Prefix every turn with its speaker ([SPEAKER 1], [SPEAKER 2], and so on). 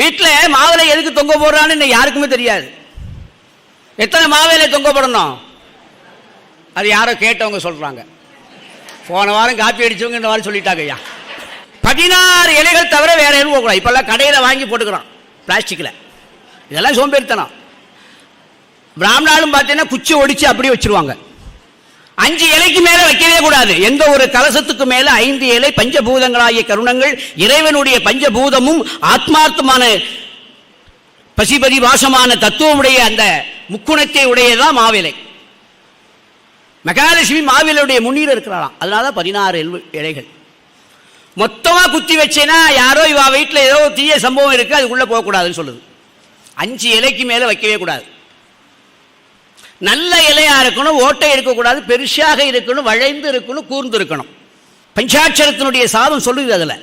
[SPEAKER 1] வீட்டில் மாவிலை எதுக்கு தொங்க போடுறான்னு யாருக்குமே தெரியாது. எத்தனை மாவிலை தொங்க போடணும்? அது யாரோ கேட்டவங்க சொல்கிறாங்க போன வாரம் காப்பி அடிச்சவங்க இந்த வாரம் சொல்லிட்டாங்க ஐயா. பதினாறு இலைகள் தவிர வேற எதுவும் போகக்கூடாது இப்போல்லாம் கடையில் வாங்கி போட்டுக்கிறோம் பிளாஸ்டிக்கில் இதெல்லாம் சோம்பேறித்தனம். பிராமணாலும் பார்த்தீங்கன்னா குச்சி ஒடிச்சு அப்படியே வச்சிருவாங்க. அஞ்சு இலைக்கு மேல வைக்கவே கூடாது. எந்த ஒரு கலசத்துக்கு மேல ஐந்து இலை பஞ்சபூதங்களாகிய கருணங்கள் இறைவனுடைய பஞ்சபூதமும் ஆத்மார்த்தமான பசிபதி வாசமான தத்துவமுடைய அந்த முக்குணத்தை உடையதான் மாவிலை. மகாலட்சுமி மாவிலையுடைய முன்னீர் இருக்கிறாராம் அதனால பதினாறு எல்- இலைகள். மொத்தமா குத்தி வச்சேன்னா யாரோ இவ வீட்டில் ஏதோ தீய சம்பவம் இருக்கு அதுக்குள்ள போகக்கூடாதுன்னு சொல்லுது. அஞ்சு இலைக்கு மேல வைக்கவே கூடாது. நல்ல இலையாக இருக்கணும் ஓட்டை இருக்கக்கூடாது பெருசாக இருக்கணும் வளைந்து இருக்கணும் கூர்ந்து இருக்கணும். பஞ்சாட்சரத்தினுடைய சாதம் சொல்லுது அதில்.